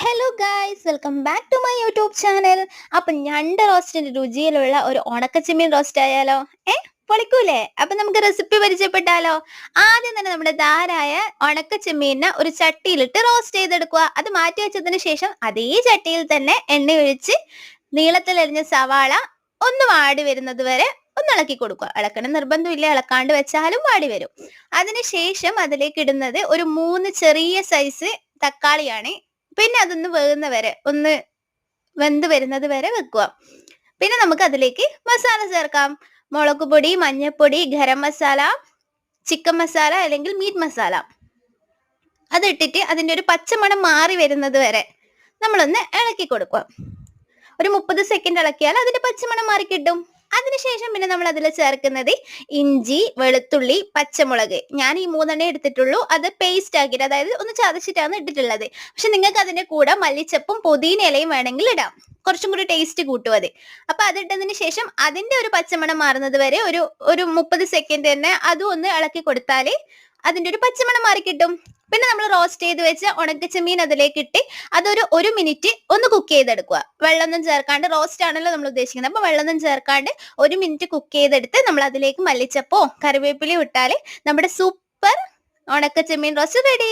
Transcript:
Hello guys welcome back to my YouTube channel അപ്പൊ ഞണ്ട് റോസ്റ്റിന്റെ രുചിയിലുള്ള ഒരു ഉണക്കച്ചെമ്മീൻ റോസ്റ്റ് ആയാലോ? ഏ പൊളിക്കൂലേ? അപ്പൊ നമുക്ക് റെസിപ്പി പരിചയപ്പെട്ടാലോ? ആദ്യം തന്നെ നമ്മുടെ ധാരായ ഉണക്കച്ചെമ്മീനെ ഒരു ചട്ടിയിലിട്ട് റോസ്റ്റ് ചെയ്തെടുക്കുക. അത് മാറ്റി വെച്ചതിന് ശേഷം അതേ ചട്ടിയിൽ തന്നെ എണ്ണ ഒഴിച്ച് നീളത്തിലരിഞ്ഞ സവാള ഒന്ന് വാടി വരുന്നത് വരെ ഒന്ന് ഇളക്കി കൊടുക്കുക. ഇളക്കണം നിർബന്ധമില്ല. ഇളക്കാണ്ട് വെച്ചാലും വാടി വരും. അതിനുശേഷം അതിലേക്ക് ഇടുന്നത് ഒരു മൂന്ന് ചെറിയ സൈസ് തക്കാളിയാണ്. പിന്നെ അതൊന്ന് വേകുന്ന വരെ ഒന്ന് വെന്ത് വരുന്നത് വരെ വെക്കുക. പിന്നെ നമുക്ക് അതിലേക്ക് മസാല ചേർക്കാം. മുളക് പൊടി മഞ്ഞൾപ്പൊടി ഗരം മസാല ചിക്കൻ മസാല അല്ലെങ്കിൽ മീറ്റ് മസാല അതിട്ടിട്ട് അതിന്റെ ഒരു പച്ചമണം മാറി വരുന്നത് വരെ നമ്മളൊന്ന് ഇളക്കി കൊടുക്കുക. ഒരു മുപ്പത് സെക്കൻഡ് ഇളക്കിയാൽ അതിന്റെ പച്ചമണം മാറി കിട്ടും. അതിനുശേഷം പിന്നെ നമ്മൾ അതിൽ ചേർക്കുന്നത് ഇഞ്ചി വെളുത്തുള്ളി പച്ചമുളക്. ഞാൻ ഈ മൂന്നെണ്ണേ എടുത്തിട്ടുള്ളൂ. അത് പേസ്റ്റ് ആക്കിയിട്ട് അതായത് ഒന്ന് ചതച്ചിട്ടാണ് ഇട്ടിട്ടുള്ളത്. പക്ഷെ നിങ്ങൾക്ക് അതിന്റെ കൂടെ മല്ലിച്ചപ്പും പുതിന ഇലയും വേണമെങ്കിൽ ഇടാം. കുറച്ചും കൂടി ടേസ്റ്റ് കൂട്ടും അത്. അപ്പൊ അതിട്ടതിന് ശേഷം അതിന്റെ ഒരു പച്ചമണം മാറുന്നത് വരെ ഒരു ഒരു മുപ്പത് സെക്കൻഡ് തന്നെ അതും ഒന്ന് ഇളക്കി കൊടുത്താൽ അതിന്റെ ഒരു പച്ചമണം മാറി കിട്ടും. പിന്നെ നമ്മൾ റോസ്റ്റ് ചെയ്ത് വെച്ച ഉണക്കച്ചെമ്മീൻ അതിലേക്ക് ഇട്ടി അതൊരു ഒരു മിനിറ്റ് ഒന്ന് കുക്ക് ചെയ്തെടുക്കുക. വെള്ളമൊന്നും ചേർക്കാണ്ട് റോസ്റ്റ് ആണല്ലോ നമ്മൾ ഉദ്ദേശിക്കുന്നത്. അപ്പൊ വെള്ളമൊന്നും ചേർക്കാണ്ട് ഒരു മിനിറ്റ് കുക്ക് ചെയ്തെടുത്ത് നമ്മൾ അതിലേക്ക് മല്ലിച്ചപ്പോ കറിവേപ്പിലയോ ഇട്ടാൽ നമ്മുടെ സൂപ്പർ ഉണക്കച്ചെമ്മീൻ റോസ്റ്റ് റെഡി